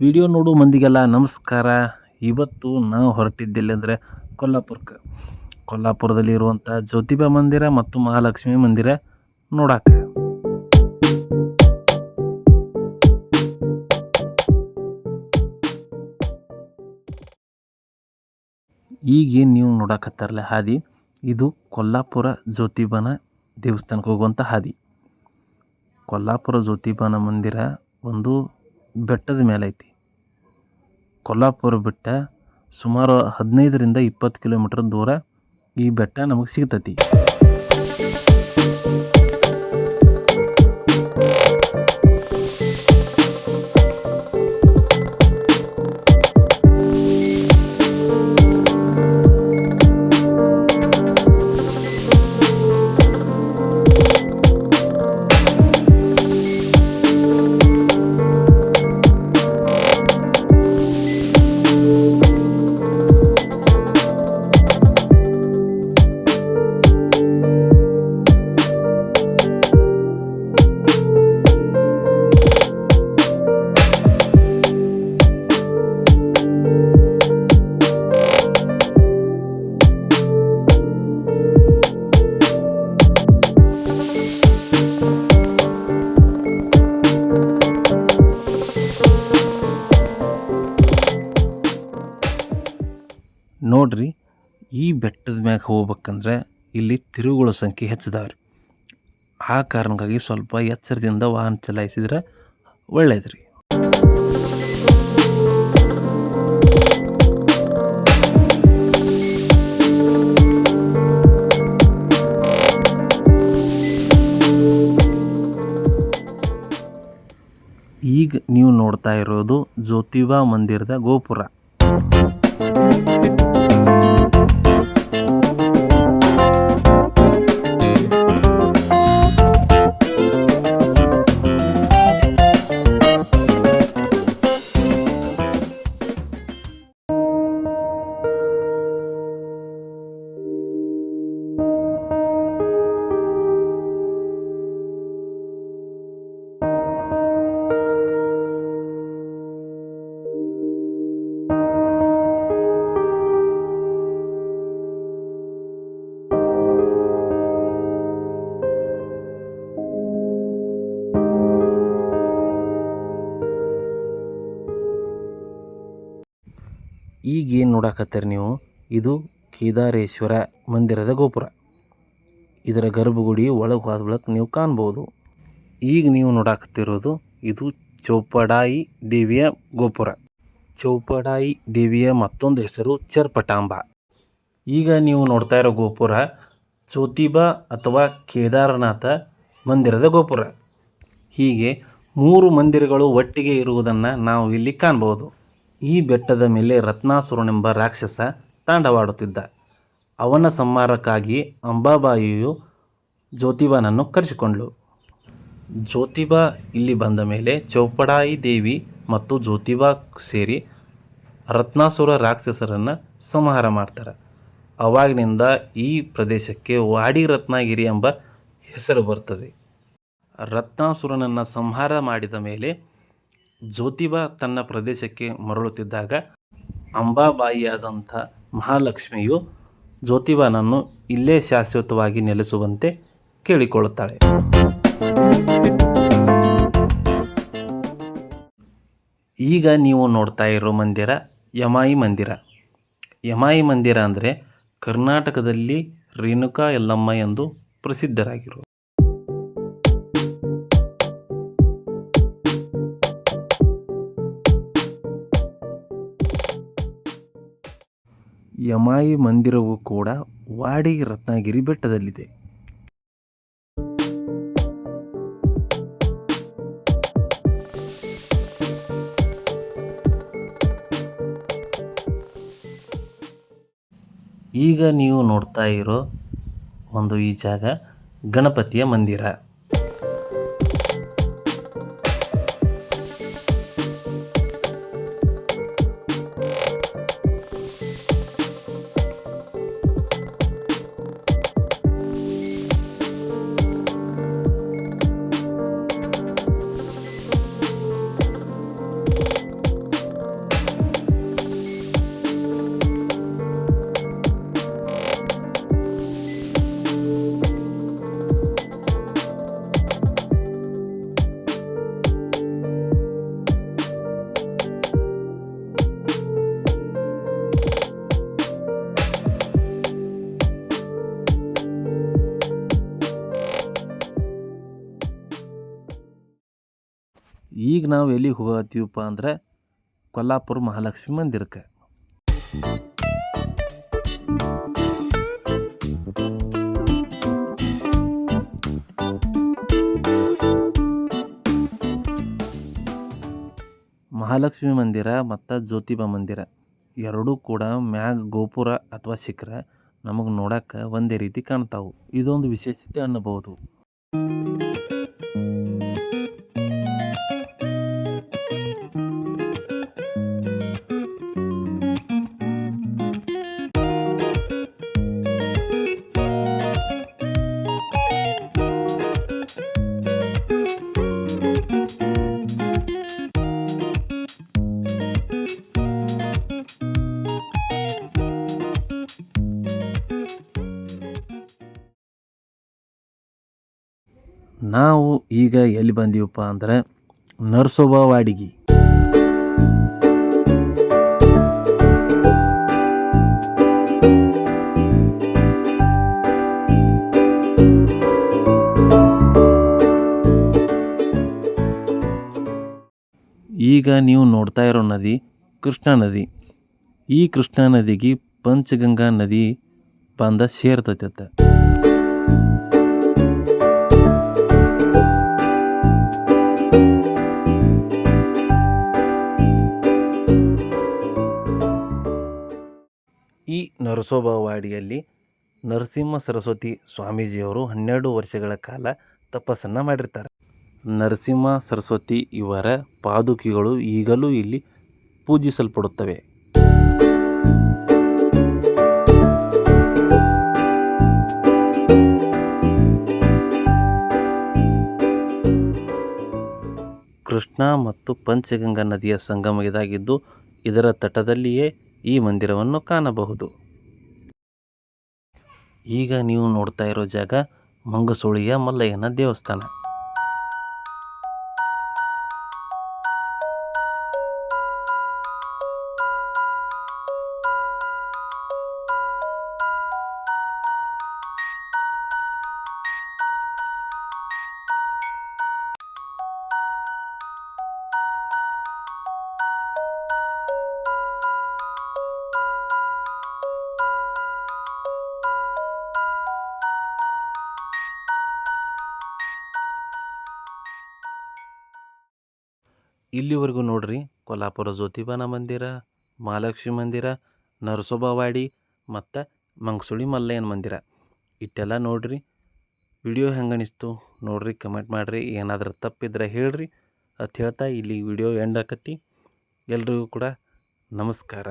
Video ನೋಡೋ ಮಂದಿಗೆಲ್ಲ ನಮಸ್ಕಾರ. ಇವತ್ತು ನಾವು ಹೊರಟಿದ್ದಿಲ್ಲ ಅಂದರೆ ಕೊಲ್ಲಾಪುರಕ್ಕೆ ಕೊಲ್ಲಾಪುರದಲ್ಲಿರುವಂಥ ಜ್ಯೋತಿಬಾ ಮಂದಿರ ಮತ್ತು ಮಹಾಲಕ್ಷ್ಮಿ ಮಂದಿರ ನೋಡಾಕ. ಈಗೇನು ನೀವು ನೋಡಕತ್ತಾರಲ್ಲ ಹಾದಿ. ಇದು ಕೊಲ್ಲಾಪುರ ಜ್ಯೋತಿಬನ ದೇವಸ್ಥಾನಕ್ಕೆ ಹೋಗುವಂಥ ಹಾದಿ. ಕೊಲ್ಲಾಪುರ ಜ್ಯೋತಿಬಾನ ಮಂದಿರ ಒಂದು ಬೆಟ್ಟದ ಮೇಲೆ ಐತಿ ಕೊಲ್ಲಾಪುರ ಬೆಟ್ಟ ಸುಮಾರು ಹದಿನೈದರಿಂದ ಇಪ್ಪತ್ತು ಕಿಲೋಮೀಟ್ರ್ ದೂರ ಈ ಬೆಟ್ಟ ನಮಗೆ ಸಿಗ್ತೈತಿ. ನೋಡ್ರಿ, ಈ ಬೆಟ್ಟದ ಮ್ಯಾಗ ಹೋಗ್ಬೇಕಂದ್ರೆ ಇಲ್ಲಿ ತಿರುವುಗಳ ಸಂಖ್ಯೆ ಹೆಚ್ಚಿದಾವ್ರಿ. ಆ ಕಾರಣಕ್ಕಾಗಿ ಸ್ವಲ್ಪ ಎಚ್ಚರದಿಂದ ವಾಹನ ಚಲಾಯಿಸಿದ್ರೆ ಒಳ್ಳೇದ್ರಿ. ಈಗ ನೀವು ನೋಡ್ತಾ ಇರೋದು ಜ್ಯೋತಿಬಾ ಮಂದಿರದ ಗೋಪುರ. ಈಗ ಏನು ನೋಡಕತ್ತೀರಿ ನೀವು? ಇದು ಕೇದಾರೇಶ್ವರ ಮಂದಿರದ ಗೋಪುರ. ಇದರ ಗರ್ಭಗುಡಿ ಒಳಗೆ ಹೋದ ಬಳಿಕ ನೀವು ಕಾಣ್ಬೋದು. ಈಗ ನೀವು ನೋಡಾಕತ್ತಿರೋದು ಇದು ಚೌಪಡಾಯಿ ದೇವಿಯ ಗೋಪುರ. ಚೌಪಡಾಯಿ ದೇವಿಯ ಮತ್ತೊಂದು ಹೆಸರು ಚರ್ಪಟಾಂಬ. ಈಗ ನೀವು ನೋಡ್ತಾ ಇರೋ ಗೋಪುರ ಜ್ಯೋತಿಬಾ ಅಥವಾ ಕೇದಾರನಾಥ ಮಂದಿರದ ಗೋಪುರ. ಹೀಗೆ ಮೂರು ಮಂದಿರಗಳು ಒಟ್ಟಿಗೆ ಇರುವುದನ್ನು ನಾವು ಇಲ್ಲಿ ಕಾಣ್ಬೋದು. ಈ ಬೆಟ್ಟದ ಮೇಲೆ ರತ್ನಾಸುರನೆಂಬ ರಾಕ್ಷಸ ತಾಂಡವಾಡುತ್ತಿದ್ದ. ಅವನ ಸಂಹಾರಕ್ಕಾಗಿ ಅಂಬಾಬಾಯಿಯು ಜ್ಯೋತಿಬಾನನ್ನು ಕರೆಸಿಕೊಂಡಳು. ಜ್ಯೋತಿಬಾ ಇಲ್ಲಿ ಬಂದ ಮೇಲೆ ಚೌಪಡಾಯಿ ದೇವಿ ಮತ್ತು ಜ್ಯೋತಿಬಾ ಸೇರಿ ರತ್ನಾಸುರ ರಾಕ್ಷಸರನ್ನು ಸಂಹಾರ ಮಾಡ್ತಾರೆ. ಅವಾಗಿನಿಂದ ಈ ಪ್ರದೇಶಕ್ಕೆ ವಾಡಿ ರತ್ನಗಿರಿ ಎಂಬ ಹೆಸರು ಬರ್ತದೆ. ರತ್ನಾಸುರನನ್ನು ಸಂಹಾರ ಮಾಡಿದ ಮೇಲೆ ಜ್ಯೋತಿಬಾ ತನ್ನ ಪ್ರದೇಶಕ್ಕೆ ಮರಳುತ್ತಿದ್ದಾಗ ಅಂಬಾಬಾಯಿಯಾದಂಥ ಮಹಾಲಕ್ಷ್ಮಿಯು ಜ್ಯೋತಿಬಾನನ್ನು ಇಲ್ಲೇ ಶಾಶ್ವತವಾಗಿ ನೆಲೆಸುವಂತೆ ಕೇಳಿಕೊಳ್ಳುತ್ತಾಳೆ. ಈಗ ನೀವು ನೋಡ್ತಾ ಇರೋ ಮಂದಿರ ಯಮಾಯಿ ಮಂದಿರ. ಯಮಾಯಿ ಮಂದಿರ ಅಂದರೆ ಕರ್ನಾಟಕದಲ್ಲಿ ರೇಣುಕಾ ಯಲ್ಲಮ್ಮ ಎಂದು ಪ್ರಸಿದ್ಧರಾಗಿರು ಯಮಾಯಿ ಮಂದಿರವು ಕೂಡ ವಾಡಿ ರತ್ನಗಿರಿ ಬೆಟ್ಟದಲ್ಲಿದೆ. ಈಗ ನೀವು ನೋಡ್ತಾ ಇರೋ ಒಂದು ಈ ಜಾಗ ಗಣಪತಿಯ ಮಂದಿರ. ಈಗ ನಾವು ಎಲ್ಲಿಗೆ ಹೋಗತ್ತೀವಪ್ಪ ಅಂದ್ರೆ ಕೊಲ್ಲಾಪುರ ಮಹಾಲಕ್ಷ್ಮಿ ಮಂದಿರಕ್ಕೆ. ಮಹಾಲಕ್ಷ್ಮಿ ಮಂದಿರ ಮತ್ತು ಜ್ಯೋತಿಬಾ ಮಂದಿರ ಎರಡೂ ಕೂಡ ಮ್ಯಾಗ ಗೋಪುರ ಅಥವಾ ಶಿಖರ ನಮಗೆ ನೋಡಕ್ಕೆ ಒಂದೇ ರೀತಿ ಕಾಣ್ತಾವೆ. ಇದೊಂದು ವಿಶೇಷತೆ ಅನ್ನಬಹುದು. ನಾವು ಈಗ ಎಲ್ಲಿ ಬಂದೀವಪ್ಪ ಅಂದ್ರೆ ನರ್ಸೋಬಾ ವಾಡಿಗೆ. ಈಗ ನೀವು ನೋಡ್ತಾ ಇರೋ ನದಿ ಕೃಷ್ಣಾ ನದಿ. ಈ ಕೃಷ್ಣಾ ನದಿಗೆ ಪಂಚಗಂಗಾ ನದಿ ಬಂದ ಸೇರ್ತೈತೆ ಈ ವಾಡಿಯಲ್ಲಿ ನರಸಿಂಹ ಸರಸ್ವತಿ ಸ್ವಾಮೀಜಿಯವರು ಹನ್ನೆರಡು ವರ್ಷಗಳ ಕಾಲ ತಪಸ್ಸನ್ನು ಮಾಡಿರ್ತಾರೆ. ನರಸಿಂಹ ಸರಸ್ವತಿ ಇವರ ಪಾದುಕೆಗಳು ಈಗಲೂ ಇಲ್ಲಿ ಪೂಜಿಸಲ್ಪಡುತ್ತವೆ. ಕೃಷ್ಣ ಮತ್ತು ಪಂಚಗಂಗಾ ನದಿಯ ಸಂಗಮ ಇದಾಗಿದ್ದು ಇದರ ತಟದಲ್ಲಿಯೇ ಈ ಮಂದಿರವನ್ನು ಕಾಣಬಹುದು. ಈಗ ನೀವು ನೋಡ್ತಾ ಇರೋ ಜಾಗ ಮಂಗಸೂಳಿಯ ಮಲ್ಲಯ್ಯನ ದೇವಸ್ಥಾನ. ಇಲ್ಲಿವರೆಗೂ ನೋಡ್ರಿ ಕೊಲ್ಲಾಪುರ ಜ್ಯೋತಿಬಾನ ಮಂದಿರ, ಮಹಾಲಕ್ಷ್ಮಿ ಮಂದಿರ, ನರಸೋಬಾವಾಡಿ ಮತ್ತು ಮಂಗಸುಳಿ ಮಲ್ಲಯ್ಯನ ಮಂದಿರ. ಇಷ್ಟೆಲ್ಲ ನೋಡ್ರಿ, ವಿಡಿಯೋ ಹೆಂಗೆ ಅನಿಸ್ತು ನೋಡ್ರಿ, ಕಮೆಂಟ್ ಮಾಡಿರಿ, ಏನಾದರೂ ತಪ್ಪಿದ್ರೆ ಹೇಳ್ರಿ. ಅಂತ ಹೇಳ್ತಾ ಇಲ್ಲಿ ವಿಡಿಯೋ ಎಂಡ್ ಆಕತಿ ಎಲ್ರಿಗೂ ಕೂಡ ನಮಸ್ಕಾರ.